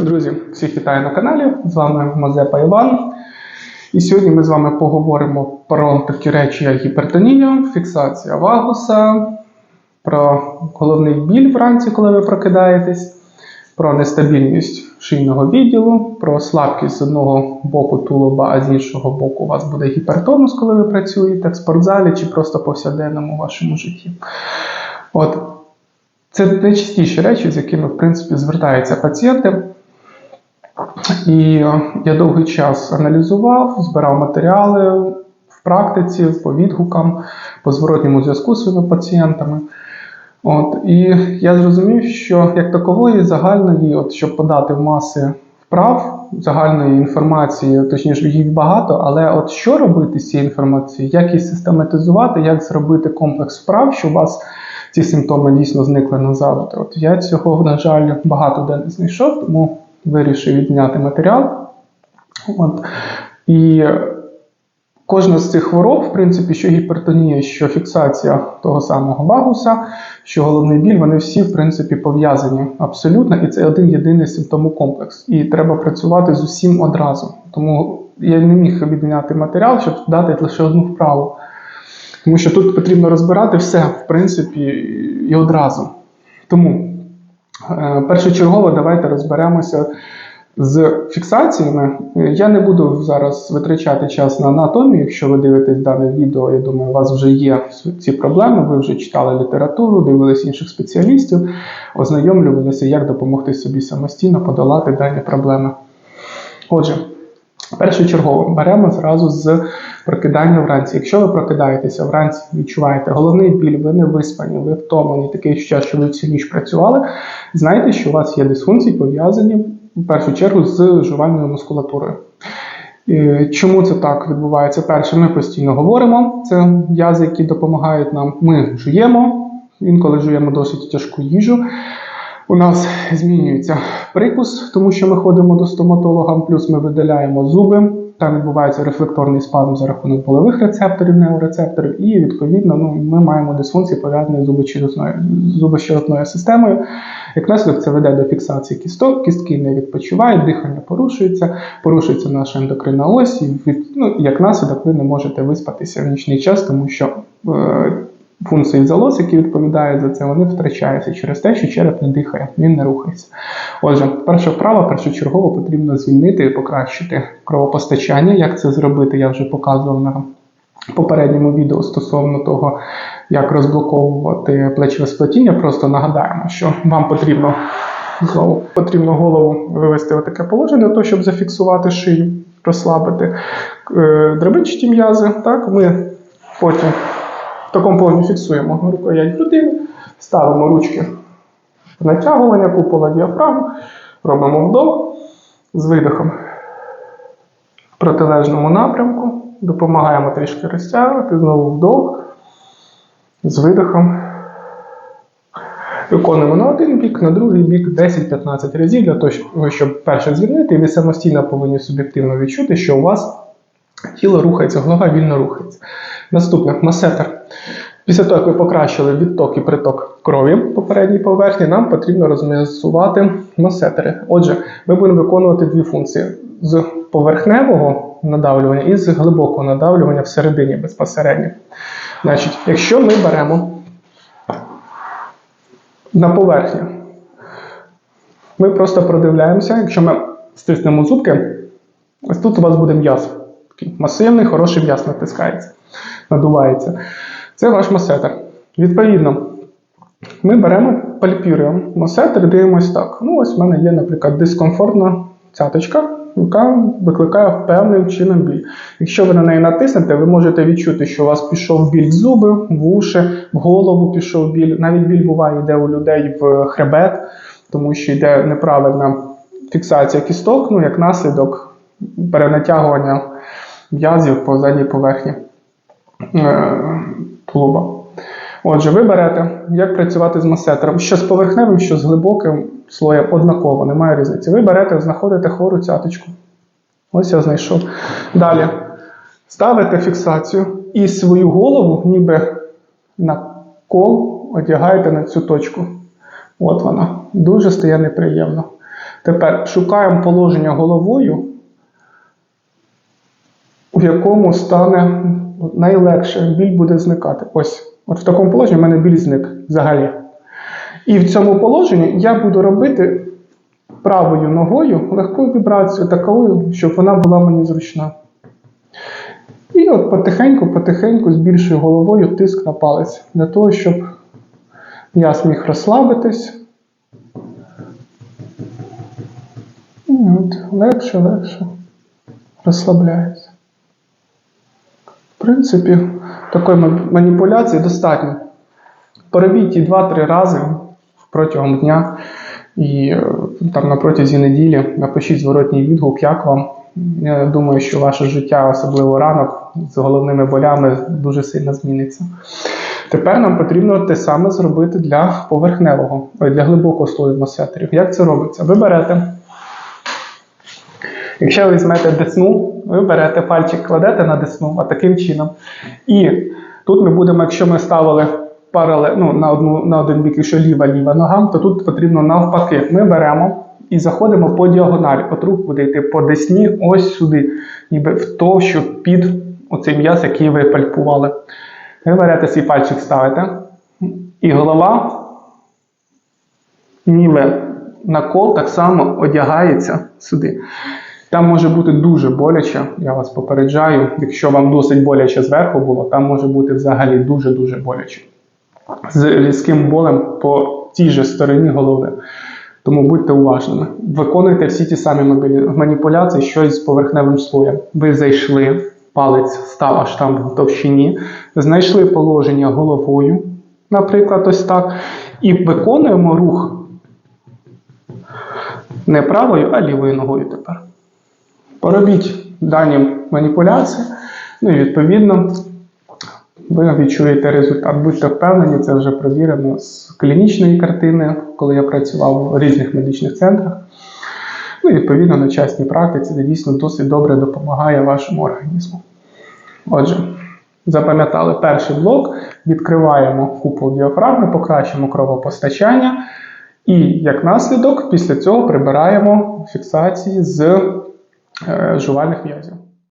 Друзі, всіх вітаю на каналі. З вами Мазепа Іван. І сьогодні ми з вами поговоримо про такі речі, як гіпертонія, фіксація вагуса, про головний біль вранці, коли ви прокидаєтесь, про нестабільність шийного відділу, про слабкість з одного боку тулуба, а з іншого боку у вас буде гіпертонус, коли ви працюєте в спортзалі чи просто повсякденному вашому житті. От це найчастіші речі, з якими в принципі звертаються пацієнти. І я довгий час аналізував, збирав матеріали в практиці, по відгукам, по зворотньому зв'язку з своїми пацієнтами. От, і я зрозумів, що як такової загальної, от, щоб подати в маси вправ, загальної інформації, точніше, їх багато, але от що робити з цією інформацією, як її систематизувати, як зробити комплекс вправ, щоб у вас ці симптоми дійсно зникли назавжди. От я цього, на жаль, багато де не знайшов, тому вирішив відняти матеріал. От. І кожна з цих хвороб, в принципі, що гіпертонія, що фіксація того самого вагуса, що головний біль, вони всі, в принципі, пов'язані абсолютно, і це один єдиний симптомокомплекс. І треба працювати з усім одразу. Тому я не міг відняти матеріал, щоб дати лише одну вправу. Тому що тут потрібно розбирати все, в принципі, і одразу. Тому е, першочергово давайте розберемося з фіксаціями. Я не буду зараз витрачати час на анатомію. Якщо ви дивитесь дане відео, я думаю, у вас вже є ці проблеми, ви вже читали літературу, дивились інших спеціалістів, ознайомлювалися, як допомогти собі самостійно подолати дані проблеми. Отже, першочергово беремо зразу з прокидання вранці. Якщо ви прокидаєтеся вранці, відчуваєте головний біль, ви не виспані, ви втомлені, таке відчуття, що ви всю ніч працювали, знайте, що у вас є дисфункції, пов'язані в першу чергу з жувальною мускулатурою. І Чому це так відбувається? Перше, ми постійно говоримо, це м'язи, які допомагають нам. Ми жуємо, інколи жуємо досить тяжку їжу. У нас змінюється прикус, тому що ми ходимо до стоматолога, плюс ми видаляємо зуби. Там відбувається рефлекторний спазм за рахунок болевих рецепторів, неорецепторів, і відповідно ну, ми маємо дисфункції пов'язані з зубочерепною системою. Як наслідок це веде до фіксації кісток, кістки не відпочивають, дихання порушується, порушується наша ендокринна ось, і від, ну, як наслідок ви не можете виспатися в нічний час, тому що е, функції залоз, які відповідають за це, вони втрачаються через те, що череп не дихає, він не рухається. Отже, перша вправа першочергово потрібно звільнити і покращити кровопостачання. Як це зробити, я вже показував на попередньому відео стосовно того, як розблоковувати плечове сплетіння. Просто нагадаємо, що вам потрібно знову потрібно голову вивести в таке положення для того, щоб зафіксувати шию, розслабити е, драбинчаті м'язи. Так, ми потім такому положенні фіксуємо рукоять грудини, ставимо ручки в натягування купола діафрагму, робимо вдох з видихом в протилежному напрямку, допомагаємо трішки розтягувати, знову вдох з видихом. Виконуємо на один бік, на другий бік 10-15 разів для того, щоб перше звільнити, і ви самостійно повинні суб'єктивно відчути, що у вас тіло рухається, голова вільно рухається. Наступне масетер. Після того, як ви покращили відток і приток крові по передній поверхні, нам потрібно розм'ясувати масетери. Отже, ми будемо виконувати дві функції: з поверхневого надавлювання і з глибокого надавлювання всередині безпосередньо. Значить, якщо ми беремо на поверхні, ми просто продивляємося, якщо ми стиснемо зубки, ось тут у вас буде м'яз. Такий масивний, хороший м'яз натискається, надувається. Це ваш масетер. Відповідно, ми беремо, пальпіруємо масетер і дивимося так. Ну, ось в мене є, наприклад, дискомфортна цяточка, яка викликає певним чином біль. Якщо ви на неї натиснете, ви можете відчути, що у вас пішов біль в зуби, в уші, в голову пішов біль. Навіть біль буває йде у людей в хребет, тому що йде неправильна фіксація кісток, ну, як наслідок перенатягування м'язів по задній поверхні тулуба. Отже, ви берете, як працювати з масетером, що з поверхневим, що з глибоким слоєм однаково, немає різниці. Ви берете, знаходите хвору цяточку. Ось я знайшов. Далі ставите фіксацію і свою голову, ніби на кол, одягаєте на цю точку. От вона. Дуже стає неприємно. Тепер шукаємо положення головою, в якому стане найлегше, біль буде зникати. Ось, от в такому положенні в мене біль зник взагалі. І в цьому положенні я буду робити правою ногою легку вібрацію, такою, щоб вона була мені зручна. І от потихеньку, потихеньку збільшую головою тиск на палець, для того, щоб я зміг розслабитись. І от легше, легше розслабляється. Принципі, такої маніпуляції достатньо. Поробіть її 2-3 рази протягом дня і е, там на протязі неділі напишіть зворотній відгук, як вам. Я думаю, що ваше життя, особливо ранок, з головними болями дуже сильно зміниться. Тепер нам потрібно те саме зробити для поверхневого, для глибокого слою масетерів. Як це робиться? Ви берете Якщо ви візьмете десну, ви берете пальчик, кладете на десну, а таким чином. І тут ми будемо, якщо ми ставили паралель, ну, на, одну, на один бік, якщо ліва ліва нога, то тут потрібно навпаки. Ми беремо і заходимо по діагоналі. От рух буде йти по десні, ось сюди, ніби в товщу під оцей м'яз, який ви пальпували. Ви берете свій пальчик, ставите, і голова ніби накол так само одягається сюди. Там може бути дуже боляче, я вас попереджаю. Якщо вам досить боляче зверху було, там може бути взагалі дуже-дуже боляче. З різким болем по тій же стороні голови. Тому будьте уважними. Виконуйте всі ті самі маніпуляції, що з поверхневим слоєм. Ви зайшли, палець став аж там в товщині, знайшли положення головою, наприклад, ось так, і виконуємо рух не правою, а лівою ногою тепер. Поробіть дані маніпуляції, ну і відповідно ви відчуєте результат. Будьте впевнені, це вже провірено з клінічної картини, коли я працював в різних медичних центрах. Ну і відповідно на частній практиці, де дійсно досить добре допомагає вашому організму. Отже, запам'ятали перший блок, відкриваємо купол діафрагми, покращимо кровопостачання. І як наслідок, після цього прибираємо фіксації з жувальних м'язів.